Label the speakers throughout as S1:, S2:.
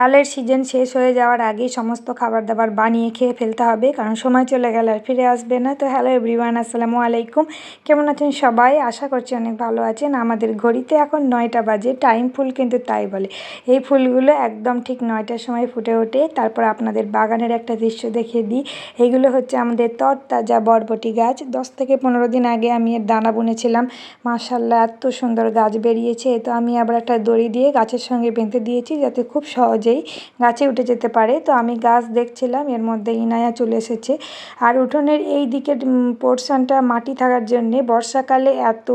S1: তালের সিজন শেষ হয়ে যাওয়ার আগেই সমস্ত খাবার দাবার বানিয়ে খেয়ে ফেলতে হবে, কারণ সময় চলে গেলে আর ফিরে আসবে না। তো হ্যালো এভরিওয়ান আসসালামু আলাইকুম। কেমন আছেন সবাই? আশা করছি অনেক ভালো আছেন। আমাদের ঘড়িতে এখন নয়টা বাজে টাইম ফুল কিন্তু তাই বলে। এই ফুলগুলো একদম ঠিক নয়টার সময় ফুটে ওঠে। তারপর আপনাদের বাগানের একটা দৃশ্য দেখিয়ে দিই। এইগুলো হচ্ছে আমাদের তরতাজা বরবটি গাছ। দশ থেকে পনেরো দিন আগে আমি এর দানা বুনেছিলাম। মাসাল্লাহ এত সুন্দর গাছ বেরিয়েছে। তো আমি আবার একটা দড়ি দিয়ে গাছের সঙ্গে বেঁধে দিয়েছি, যাতে খুব সহজে সহজেই গাছে উঠে যেতে পারে। তো আমি গাছ দেখছিলাম, এর মধ্যে ইনায়া চলে এসেছে। আর উঠোনের এই দিকের পোর্শনটা মাটি থাকার জন্যে বর্ষাকালে এত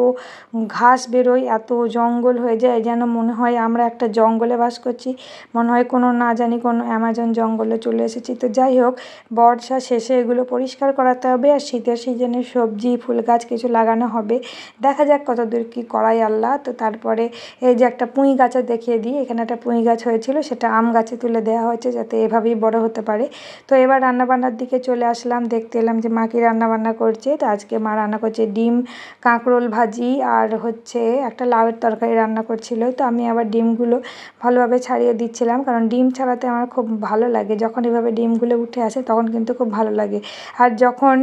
S1: ঘাস বেরোয়, এত জঙ্গল হয়ে যায়, যেন মনে হয় আমরা একটা জঙ্গলে বাস করছি। মনে হয় কোনো না জানি কোনো অ্যামাজন জঙ্গলে চলে এসেছি। তো যাই হোক, বর্ষা শেষে এগুলো পরিষ্কার করাতে হবে আর শীতের সিজনে সবজি, ফুল গাছ কিছু লাগানো হবে। দেখা যাক কত দূর কী করাই আল্লাহ। তো তারপরে এই যে একটা পুঁই গাছে দেখিয়ে দিই। এখানে একটা পুঁই গাছ হয়েছিল, সেটা আম গাছে তুলে দেওয়া হয়েছে যাতে এভাবেই বড় হতে পারে। তো এবার রান্নাবান্নার দিকে চলে আসলাম, দেখতে এলাম যে মা কি রান্নাবান্না করছে। তো আজকে মা রান্না করছে ডিম, কাঁকরোল ভাজি আর হচ্ছে একটা লাউয়ের তরকারি রান্না করছিল। তো আমি আবার ডিমগুলো ভালোভাবে ছাড়িয়ে দিচ্ছিলাম, কারণ ডিম ছাড়াতে আমার খুব ভালো লাগে। যখন এভাবে ডিমগুলো উঠে আসে তখন কিন্তু খুব ভালো লাগে। আর যখন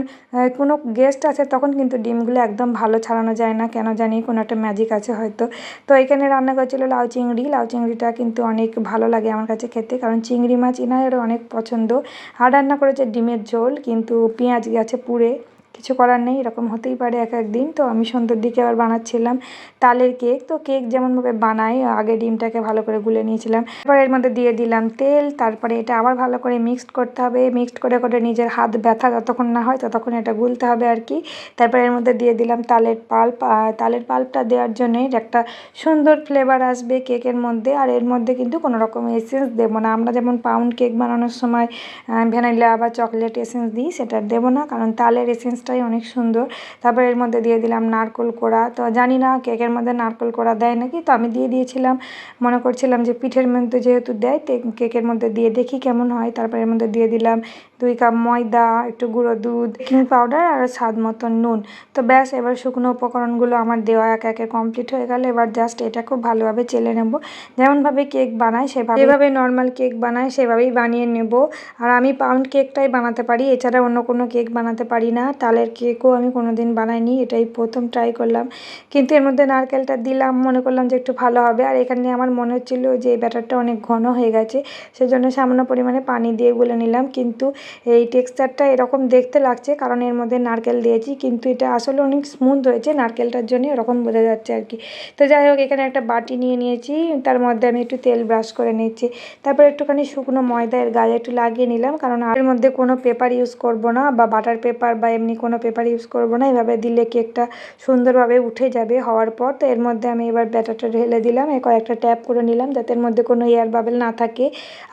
S1: কোনো গেস্ট আছে তখন কিন্তু ডিমগুলো একদম ভালো ছাড়ানো যায় না। কেন জানি কোনো একটা ম্যাজিক আছে হয়তো। তো এখানে রান্না করছিল লাউ চিংড়ি। লাউ চিংড়িটা কিন্তু অনেক ভালো লাগে আমার কাছে খেতে, কারণ চিংড়ি মাছ ইনায়েরও অনেক পছন্দ। আর রান্না করেছে ডিমের ঝোল, কিন্তু পেঁয়াজ গেছে পুড়ে। কিছু করার নেই, এরকম হতেই পারে এক একদিন তো আমি সন্ধ্যের দিকে আবার বানাচ্ছিলাম তালের কেক। তো কেক যেমনভাবে বানাই, আগে ডিমটাকে ভালো করে গুলে নিয়েছিলাম। তারপর এর মধ্যে দিয়ে দিলাম তেল, তারপরে এটা আবার ভালো করে মিক্সড করতে হবে। মিক্সড করে করে নিজের হাত ব্যথা যতক্ষণ না হয় ততক্ষণ এটা গুলতে হবে আর কি। তারপর এর মধ্যে দিয়ে দিলাম তালের পাল্প। তালের পাল্পটা দেওয়ার জন্যই একটা সুন্দর ফ্লেভার আসবে কেকের মধ্যে। আর এর মধ্যে কিন্তু কোনো রকম এসেন্স দেবো না। আমরা যেমন পাউন্ড কেক বানানোর সময় ভ্যানিলা বা চকলেট এসেন্স দিই, সেটা দেবো না। কারণ তালের এসেন্সটা কালারটাই অনেক সুন্দর। তারপর এর মধ্যে দিয়ে দিলাম নারকোল কোড়া। তো জানি না কেকের মধ্যে নারকোল কোড়া দেয় নাকি, তো আমি দিয়ে দিয়েছিলাম। মনে করছিলাম যে পিঠের মধ্যে যেহেতু দেয় কেকের মধ্যে দিয়ে দেখি কেমন হয়। তারপর এর মধ্যে দিয়ে দিলাম দুই কাপ ময়দা, একটু গুঁড়ো দুধ বেকিং পাউডার আর স্বাদ মতন নুন। তো ব্যাস, এবার শুকনো উপকরণগুলো আমার দেওয়া এক একে কমপ্লিট হয়ে গেল। এবার জাস্ট এটা খুব ভালোভাবে চেলে নেব। যেমনভাবে কেক বানায় সেভাবে যেভাবে নর্মাল কেক বানায় সেভাবেই বানিয়ে নেব। আর আমি পাউন্ড কেকটাই বানাতে পারি, এছাড়া অন্য কোনো কেক বানাতে পারি না। তালের কেকও আমি কোনো দিন বানাইনি, এটাই প্রথম ট্রাই করলাম। কিন্তু এর মধ্যে নারকেলটা দিলাম, মনে করলাম যে একটু ভালো হবে। আর এখানে আমার মনে হচ্ছিল যে ব্যাটারটা অনেক ঘন হয়ে গেছে, সেজন্য সামান্য পরিমাণে পানি দিয়ে গুলে নিলাম। কিন্তু এই টেক্সচারটা এরকম দেখতে লাগছে, কারণ এর মধ্যে নারকেল দিয়েছি। কিন্তু এটা আসলে অনেক স্মুথ হয়েছে, নারকেলটার জন্য এরকম বোঝা যাচ্ছে আর কি। তো যাই হোক, এখানে একটা বাটি নিয়ে নিয়েছি, তার মধ্যে আমি একটু তেল ব্রাশ করে নিচ্ছি। তারপর একটুখানি শুকনো ময়দা এর গায়ে একটু লাগিয়ে নিলাম, কারণ এর মধ্যে কোনো পেপার ইউজ করব না, বা বাটার পেপার বা এমনি কোনো পেপার ইউজ করব না। এভাবে দিলে কেকটা সুন্দরভাবে উঠে যাবে হওয়ার পর। তো এর মধ্যে আমি এবার ব্যাটারটা ঢেলে দিলাম। এ কয়েকটা ট্যাপ করে নিলাম যাতে এর মধ্যে কোনো এয়ার বাবেল না থাকে।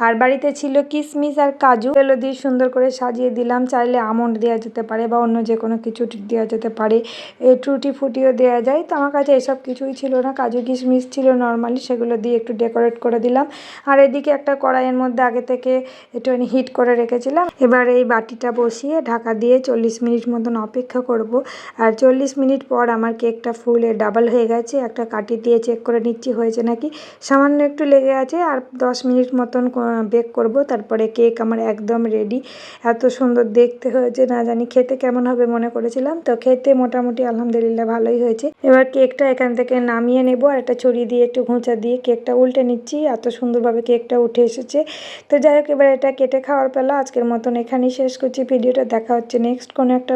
S1: আর বাড়িতে ছিল কিশমিশ আর কাজু। এগুলো দিয়ে সুন্দর করে সাজিয়ে দিলাম। চাইলে আমন্ড দেওয়া যেতে পারে বা অন্য যে কোনো কিছু দেওয়া যেতে পারে। এই টুটি ফুটিও দেওয়া যায়। তো আমার কাছে এসব কিছুই ছিল না। কাজু কিশমিশ ছিল নর্মালি সেগুলো দিয়ে একটু ডেকোরেট করে দিলাম। আর এদিকে একটা কড়াইয়ের মধ্যে আগে থেকে একটু হিট করে রেখেছিলাম। এবার এই বাটিটা বসিয়ে ঢাকা দিয়ে চল্লিশ মিনিট মতন অপেক্ষা করব। আর চল্লিশ মিনিট পর আমার কেকটা ফুলে ডাবল হয়ে গেছে। একটা কাটি দিয়ে চেক করে নিচ্ছি, হয়েছে নাকি? সামান্য একটু লেগে আছে আর দশ মিনিট মতন বেক করব। তারপরে কেক আমার একদম রেডি এত সুন্দর দেখতে হয়েছে, না জানি খেতে কেমন হবে মনে করেছিলাম। তো খেতে মোটামুটি আলহামদুলিল্লাহ ভালোই হয়েছে। এবার কেকটা এখান থেকে নামিয়ে নেব আর একটা ছড়ি দিয়ে একটু ঘুঁচা দিয়ে কেকটা উল্টে নিচ্ছি। এত সুন্দরভাবে কেকটা উঠে এসেছে। তো যাই হোক, এবার এটা কেটে খাওয়ার পেলা। আজকের মতন এখানেই শেষ করছি। ভিডিওটা দেখা হচ্ছে নেক্সট কোনো একটা